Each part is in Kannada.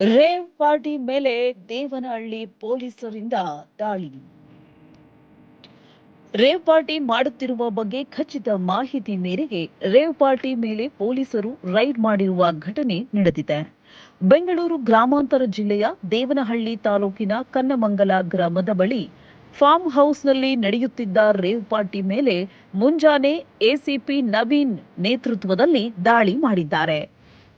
ರೇವ್ ಪಾರ್ಟಿ ಮೇಲೆ ದೇವನಹಳ್ಳಿ ಪೊಲೀಸರಿಂದ ದಾಳಿ. ರೇವ್ ಪಾರ್ಟಿ ಮಾಡುತ್ತಿರುವ ಬಗ್ಗೆ ಖಚಿತ ಮಾಹಿತಿ ಮೇರೆಗೆ ರೇವ್ ಪಾರ್ಟಿ ಮೇಲೆ ಪೊಲೀಸರು ರೈಡ್ ಮಾಡಿರುವ ಘಟನೆ ನಡೆದಿದೆ. ಬೆಂಗಳೂರು ಗ್ರಾಮಾಂತರ ಜಿಲ್ಲೆಯ ದೇವನಹಳ್ಳಿ ತಾಲೂಕಿನ ಕನ್ನಮಂಗಲ ಗ್ರಾಮದ ಬಳಿ ಫಾರ್ಮ್ ಹೌಸ್ನಲ್ಲಿ ನಡೆಯುತ್ತಿದ್ದ ರೇವ್ ಪಾರ್ಟಿ ಮೇಲೆ ಮುಂಜಾನೆ ಎಸಿಪಿ ನವೀನ್ ನೇತೃತ್ವದಲ್ಲಿ ದಾಳಿ ಮಾಡಿದ್ದಾರೆ.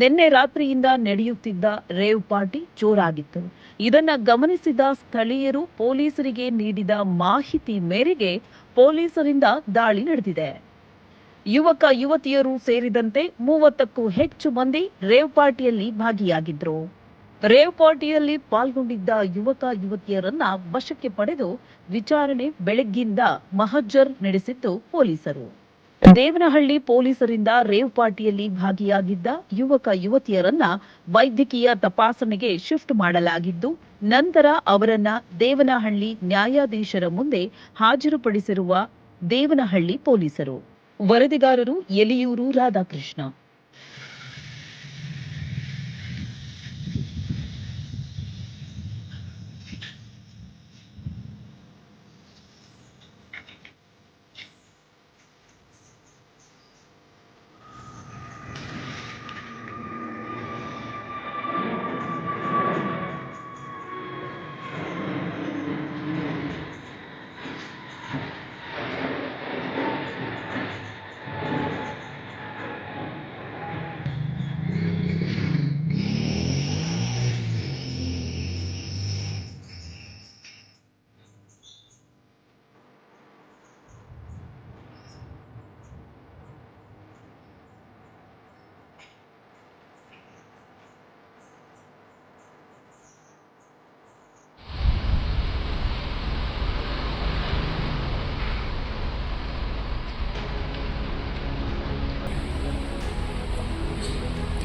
ನಿನ್ನೆ ರಾತ್ರಿಯಿಂದ ನಡೆಯುತ್ತಿದ್ದ ರೇವ್ ಪಾರ್ಟಿ ಜೋರಾಗಿತ್ತು. ಇದನ್ನ ಗಮನಿಸಿದ ಸ್ಥಳೀಯರು ಪೊಲೀಸರಿಗೆ ನೀಡಿದ ಮಾಹಿತಿ ಮೇರೆಗೆ ಪೊಲೀಸರಿಂದ ದಾಳಿ ನಡೆದಿದೆ. ಯುವಕ, ಯುವತಿಯರು ಸೇರಿದಂತೆ ಮೂವತ್ತಕ್ಕೂ ಹೆಚ್ಚು ಮಂದಿ ರೇವ್ ಪಾರ್ಟಿಯಲ್ಲಿ ಭಾಗಿಯಾಗಿದ್ರು. ರೇವ್ ಪಾರ್ಟಿಯಲ್ಲಿ ಪಾಲ್ಗೊಂಡಿದ್ದ ಯುವಕ, ಯುವತಿಯರನ್ನ ವಶಕ್ಕೆ ಪಡೆದು ವಿಚಾರಣೆ ಬೆಳಗ್ಗಿಂದ ಮಹಜ್ಜರ್ ನಡೆಸಿದ್ದು ಪೊಲೀಸರು. ದೇವನಹಳ್ಳಿ ಪೊಲೀಸರಿಂದ ರೇವ್ ಪಾರ್ಟಿಯಲ್ಲಿ ಭಾಗಿಯಾಗಿದ್ದ ಯುವಕ ಯುವತಿಯರನ್ನ ವೈದ್ಯಕೀಯ ತಪಾಸಣೆಗೆ ಶಿಫ್ಟ್ ಮಾಡಲಾಗಿದ್ದು, ನಂತರ ಅವರನ್ನ ದೇವನಹಳ್ಳಿ ನ್ಯಾಯಾಧೀಶರ ಮುಂದೆ ಹಾಜರುಪಡಿಸಿರುವ ದೇವನಹಳ್ಳಿ ಪೊಲೀಸರು. ವರದಿಗಾರರು ಎಲಿಯೂರು ರಾಧಾಕೃಷ್ಣ.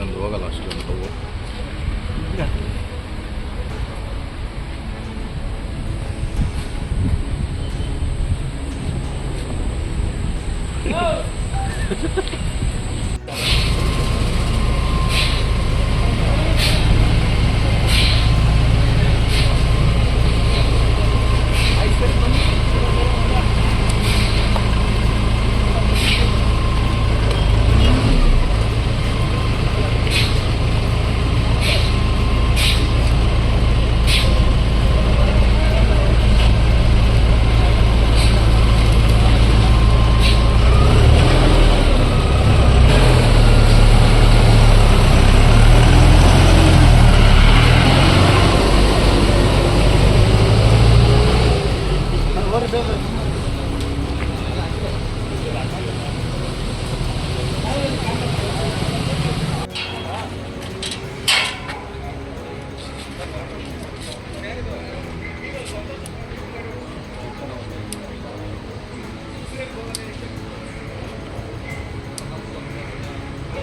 ಕರ್ಕೊಂಡು ಹೋಗಲ್ಲ ಅಷ್ಟೊಂದು ನಾವು Oh!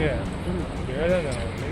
Yeah, I'm.